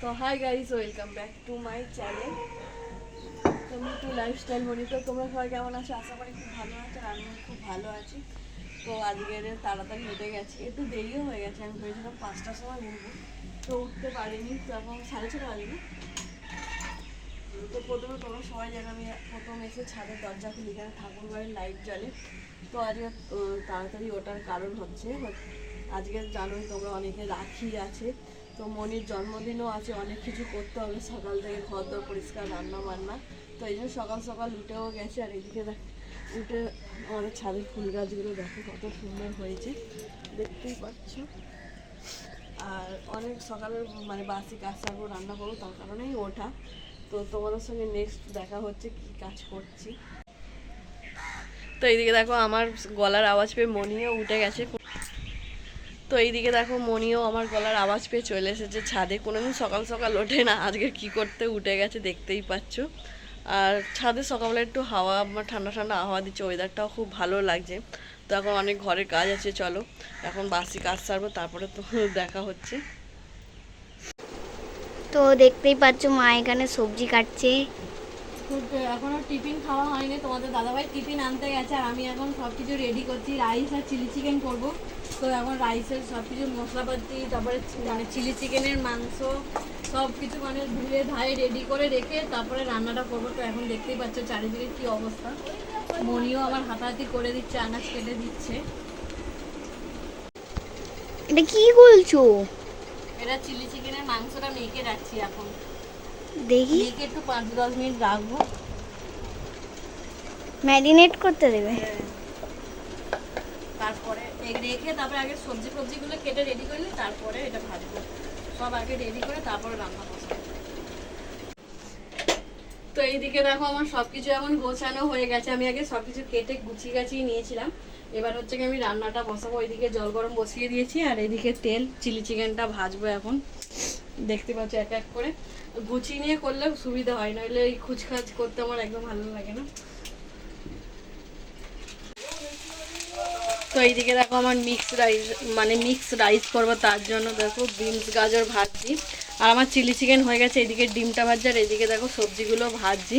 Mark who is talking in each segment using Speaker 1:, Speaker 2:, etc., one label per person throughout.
Speaker 1: তো hi guys welcome back to my channel তো Mitu lifestyle তো তোমরা সবাই কেমন আছো? আশা করি খুব ভালো আছো আমিও খুব ভালো আছি। তো আজকে তাড়াতাড়ি হেঁটে গেছি, একটু দেরিও হয়ে গেছে। আমি ভেবেছিলাম পাঁচটার সময় উঠবো, তো উঠতে পারিনি, তো এখন সাড়ে ছটা বাজে তো প্রথমে তোমরা সবাই জানো, আমি প্রথম এসে ছাদের দরজা খুলি, এখানে ঠাকুর বাড়ির লাইট জ্বলে। তো আজকে তাড়াতাড়ি ওঠার কারণ হচ্ছে আজকে জানোই তোমরা অনেকে রাখি আছে। তো মনির জন্মদিনও আছে, অনেক কিছু করতে হবে। সকাল থেকে ঘর দর পরিষ্কার, রান্না বান্না। তো এই জন্য সকাল সকাল উঠেও গেছে, আর এদিকে দেখ, উঠে আমাদের ছাদের ফুল গাছগুলো দেখো, কত সুন্দর হয়েছে। দেখতেই পাচ্ছ। আর অনেক সকালের মানে বাসি কাজ সারবো রান্না করব, তার কারণেই ওঠা। তো তোমাদের সঙ্গে নেক্সট দেখা হচ্ছে, কি কাজ করছি। তো এইদিকে দেখো, আমার গলার আওয়াজ পেয়ে মনিও উঠে গেছে। তো এইদিকে দেখো মনিও আমার গলার আওয়াজ পেয়ে চলে এসেছে ছাদে। কোনোদিন সকাল সকাল ওঠে না। আজকে কি করতে উঠে গেছে দেখতেই পাচ্ছ। আর ছাদে সকালবেলা একটু হাওয়া আমার ঠান্ডা ঠান্ডা হাওয়া দিচ্ছে ওয়েদারটাও খুব ভালো লাগছে। তো এখন অনেক ঘরের কাজ আছে চলো। এখন বাসি কাজ সারবো তারপরে তো দেখা হচ্ছে।
Speaker 2: তো দেখতেই পাচ্ছ মা এখানে সবজি কাটছে।
Speaker 1: এখনও টিফিন খাওয়া হয়নি। তোমাদের দাদাভাই টিফিন আনতে গেছে আর আমি এখন সব কিছু রেডি করছি রাইস আর চিলি চিকেন করব। তো এখন রাইসের সব কিছু মশলাপাতি তারপরে মানে চিলি চিকেনের মাংস সব কিছু মানে ধুয়ে ধায়ে রেডি করে রেখে তারপরে রান্নাটা করব। তো এখন দেখতেই পাচ্ছ চারিদিকে কি অবস্থা। মনিও আমার হাতাহাতি করে দিচ্ছে আনাজ কেটে দিচ্ছে।
Speaker 2: এটা কি বলছো?
Speaker 1: এটা চিলি চিকেনের মাংসটা মেখে রাখছি এখন।
Speaker 2: দেখি।
Speaker 1: মেখে একটু পাঁচ দশ মিনিট রাখব।
Speaker 2: ম্যারিনেট করতে দেবে।
Speaker 1: তারপরে রেখে তারপরে আগে সবজি ফবজিগুলো কেটে রেডি করলে তারপরে এটা ভাজবো। সব আগে রেডি করে তারপরে রান্না বসাবো। তো এইদিকে দেখো আমার সবকিছু এমন গোছানো হয়ে গেছে। আমি আগে সবকিছু কেটে গুছিয়ে গাছিয়ে নিয়েছিলাম। এবার হচ্ছে কি আমি রান্নাটা বসাবো। ওইদিকে জল গরম বসিয়ে দিয়েছি আর এদিকে তেল, চিলি চিকেনটা ভাজবো এখন। দেখতে পাচ্ছ এক এক করে। গুছিয়ে নিয়ে করলে সুবিধা হয়, নইলে এই খুচখাচ করতে আমার একদম ভালো লাগে না। তো এইদিকে দেখো আমার মিক্স রাইস মানে মিক্স রাইস করব তার জন্য দেখো বিনস গাজর ভাজছি। আর আমার চিলি চিকেন হয়ে গেছে এদিকে ডিমটা ভাজছি আর এদিকে দেখো সবজিগুলো ভাজছি।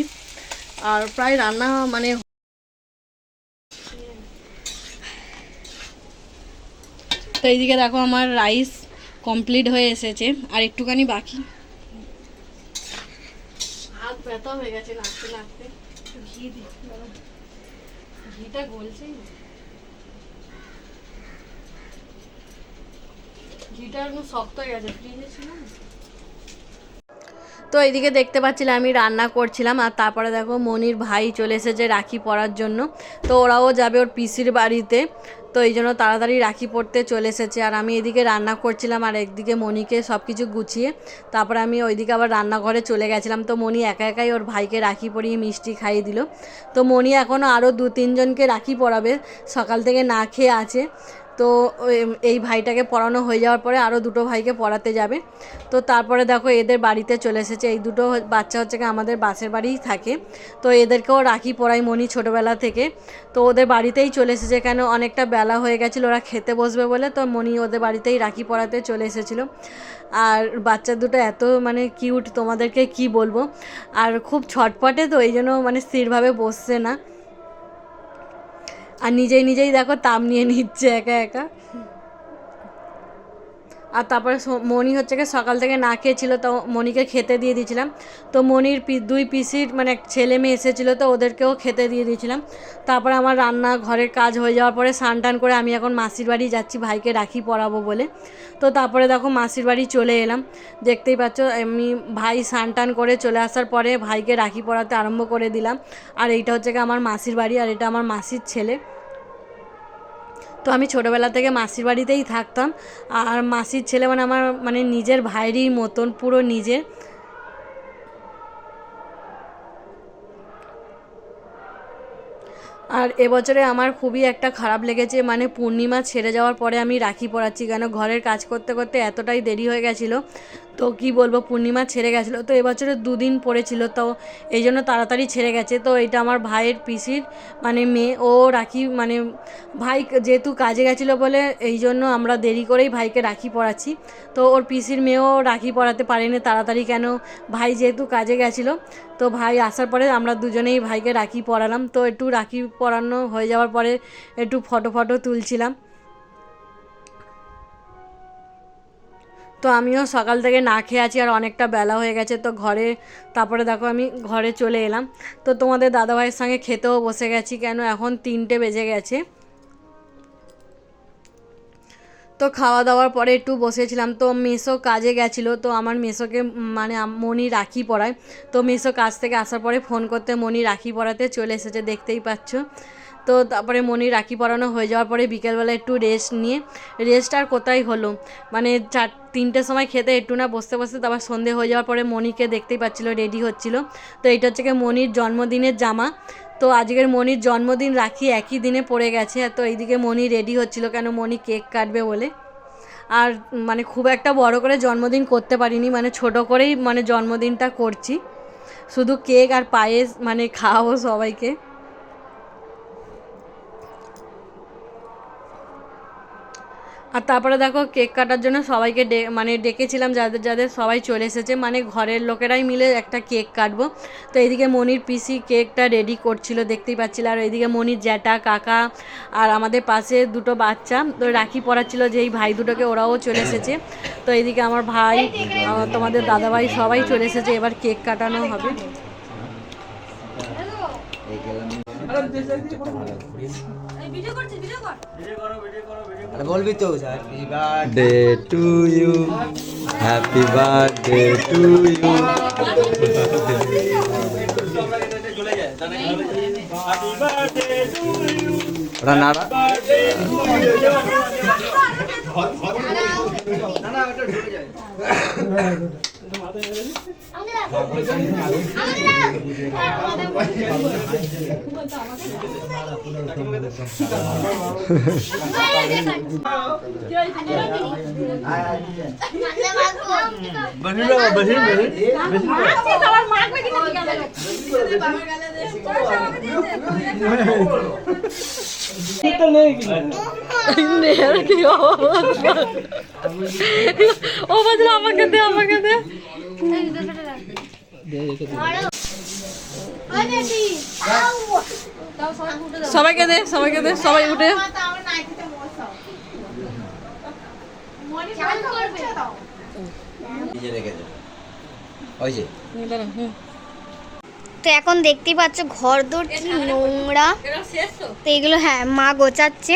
Speaker 1: আর প্রায় রান্না মানে তো এইদিকে দেখো আমার রাইস কমপ্লিট হয়ে এসেছে। আর একটুখানি বাকি। হাত ব্যথা হয়ে গেছে, নাচতে নাচতে। ঘি দিই ঘিটা গলছেই শক্ত হয়ে গেছে তো এইদিকে দেখতে পাচ্ছিলাম, আমি রান্না করছিলাম, আর তারপরে দেখো মনির ভাই চলে এসেছে রাখি পরার জন্য। তো ওরাও যাবে ওর পিসির বাড়িতে। তো এই জন্য তাড়াতাড়ি রাখি পড়তে চলে এসেছে। আর আমি এদিকে রান্না করছিলাম, আর একদিকে মনিকে সব কিছু গুছিয়ে। তারপরে আমি ওইদিকে আবার রান্নাঘরে চলে গেছিলাম। তো মনি একা একাই ওর ভাইকে রাখি পরিয়ে মিষ্টি খাইয়ে দিল। তো মনি এখনও আরও দু তিনজনকে রাখি পরাবে। সকাল থেকে না খেয়ে আছে। তো এই ভাইটাকে পড়ানো হয়ে যাওয়ার পরে আরও দুটো ভাইকে পড়াতে যাবে। তো তারপরে দেখো এদের বাড়িতে চলে এসেছে। এই দুটো বাচ্চা হচ্ছে কি আমাদের বাসের বাড়িই থাকে। তো এদেরকেও রাখি পড়াই মনি ছোটোবেলা থেকে। তো ওদের বাড়িতেই চলে এসেছে। কেন অনেকটা বেলা হয়ে গেছিল, ওরা খেতে বসবে বলে। তো মনি ওদের বাড়িতেই রাখি পড়াতে চলে এসেছিল। আর বাচ্চা দুটো এত মানে কিউট, তোমাদেরকে কি বলব? আর খুব ছটপটে তো, এই জন্য মানে স্থিরভাবে বসছে না। আর নিজেই নিজেই দেখো তাপ নিয়ে নিচ্ছে একা একা। আর তারপরে মণি হচ্ছে কি সকাল থেকে না খেয়েছিল, তো মণিকে খেতে দিয়ে দিয়েছিলাম। তো মণির দুই পিসির মানে এক ছেলে মেয়ে এসেছিল, তো ওদেরকেও খেতে দিয়ে দিয়েছিলাম। তারপরে আমার রান্না ঘরের কাজ হয়ে যাওয়ার পরে স্নান টান করে আমি এখন মাসির বাড়ি যাচ্ছি, ভাইকে রাখি পরাবো বলে। তো তারপরে দেখো মাসির বাড়ি চলে এলাম। দেখতেই পাচ্ছ আমি ভাই স্নান টান করে চলে আসার পরে ভাইকে রাখি পরাতে আরম্ভ করে দিলাম। আর এইটা হচ্ছে কি আমার মাসির বাড়ি, আর এটা আমার মাসির ছেলে। তো আমি ছোটোবেলা থেকে মাসির বাড়িতেই থাকতাম। আর মাসির ছেলে মানে আমার মানে নিজের ভাইয়েরই মতন, পুরো নিজের আর এবছরে আমার খুবই একটা খারাপ লেগেছে মানে পূর্ণিমা ছেড়ে যাওয়ার পরে আমি রাখি পড়াচ্ছি কেন? ঘরের কাজ করতে করতে এতটাই দেরি হয়ে গেছিল। তো কি বলব, পূর্ণিমা ছেড়ে গেছিল, তো এবছরে দুদিন পড়েছিল, তো এই জন্য তাড়াতাড়ি ছেড়ে গেছে। তো এটা আমার ভাইয়ের পিসির মানে মেয়ে, ও রাখি মানে ভাই যেহেতু কাজে গেছিল বলে, এই জন্য আমরা দেরি করেই ভাইকে রাখি পড়াচ্ছি। তো ওর পিসির মেয়েও রাখি পড়াতে পারেনি, তাড়াতাড়ি কেন? ভাই যেহেতু কাজে গেছিল, তো ভাই আসার পরে আমরা দুজনেই ভাইকে রাখি পড়ালাম। তো একটু রাখি পরানো হয়ে যাওয়ার পরে একটু ফটো ফটো তুলছিলাম। তো আমিও সকাল থেকে না খেয়ে আছি আর অনেকটা বেলা হয়ে গেছে। তো ঘরে, তারপরে দেখো আমি ঘরে চলে এলাম। তো তোমাদের দাদাভাইয়ের সঙ্গে খেতেও বসে গেছি কেন? এখন তিনটে বেজে গেছে। তো খাওয়া দাওয়ার পরে একটু বসেছিলাম। তো মেসো কাজে গেছিল। তো আমার মেসোকে মানে মনি রাখি পড়ায় তো মেসো কাজ থেকে আসার পরে ফোন করতে মনি রাখি পড়াতে চলে এসেছে, দেখতেই পাচ্ছ। তো তারপরে মনি রাখি পরানো হয়ে যাওয়ার পরে বিকেলবেলা একটু রেস্ট নিয়ে রেস্ট আর কোথায় হলো? মানে চার, তিনটের সময় খেতে একটু না বসতে বসতে তারপর সন্ধে হয়ে যাওয়ার পরে মনিকে দেখতেই পাচ্ছিলো রেডি হচ্ছিল। তো এটা হচ্ছে গিয়ে মনির জন্মদিনের জামা। তো আজকের মনির জন্মদিন রাখি একই দিনে পড়ে গেছে, তো এইদিকে মনি রেডি হচ্ছিল কেন মনি কেক কাটবে বলে। আর মানে খুব একটা বড় করে জন্মদিন করতে পারিনি মানে ছোট করেই মানে জন্মদিনটা করছি। শুধু কেক আর পায়েস মানে খাওয়াবো সবাইকে। আর তারপরে দেখো কেক কাটার জন্য সবাইকে ডে মানে ডেকেছিলাম যাদের যাদের সবাই চলে এসেছে। মানে ঘরের লোকেরাই মিলে একটা কেক কাটবো। তো এইদিকে মনির পিসি কেকটা রেডি করছিল, দেখতেই পাচ্ছিল। আর এইদিকে মনির জ্যাঠা, কাকা আর আমাদের পাশে দুটো বাচ্চা। তো রাখি পড়াচ্ছিল যে এই ভাই দুটোকে ওরাও চলে এসেছে। তো এইদিকে আমার ভাই তোমাদের দাদাভাই সবাই চলে এসেছে। এবার কেক কাটানো হবে।
Speaker 3: আরে বলবি তো happy birthday
Speaker 4: to you. Happy birthday to you. ওটা নাড়া
Speaker 1: ও বলছিল আমাকে দে আমাকে দে। সবাইকে দে সবাইকে দে, সবাই উঠে।
Speaker 2: তো এখন দেখতেই পাচ্ছ ঘর দোর কি নোংরা।
Speaker 1: তো
Speaker 2: এগুলো হ্যাঁ মা গোচাচ্ছে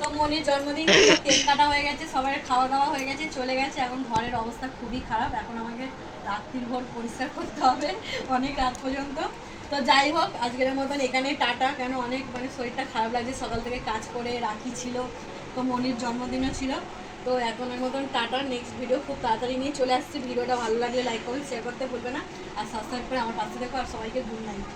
Speaker 1: তো মনির জন্মদিন কেক কাটা হয়ে গেছে সবার খাওয়া দাওয়া হয়ে গেছে, চলে গেছে। এখন ঘরের অবস্থা খুবই খারাপ। এখন আমাকে রাত্রির ভোর পরিষ্কার করতে হবে, অনেক রাত পর্যন্ত। তো যাই হোক, আজকের মতন এখানে টাটা। কেন অনেক মানে শরীরটা খারাপ লাগছে, সকাল থেকে কাজ করে রাখি ছিল, তো মনির জন্মদিনও ছিল। তো এখনের মতন টাটা নেক্সট ভিডিও খুব তাড়াতাড়ি নিয়ে চলে আসছে। ভিডিওটা ভালো লাগলে লাইক কমেন্ট শেয়ার করতে ভুলবে না। আর সাবস্ক্রাইব করে আমার পাশে দেখো আর সবাইকে গুড নাইট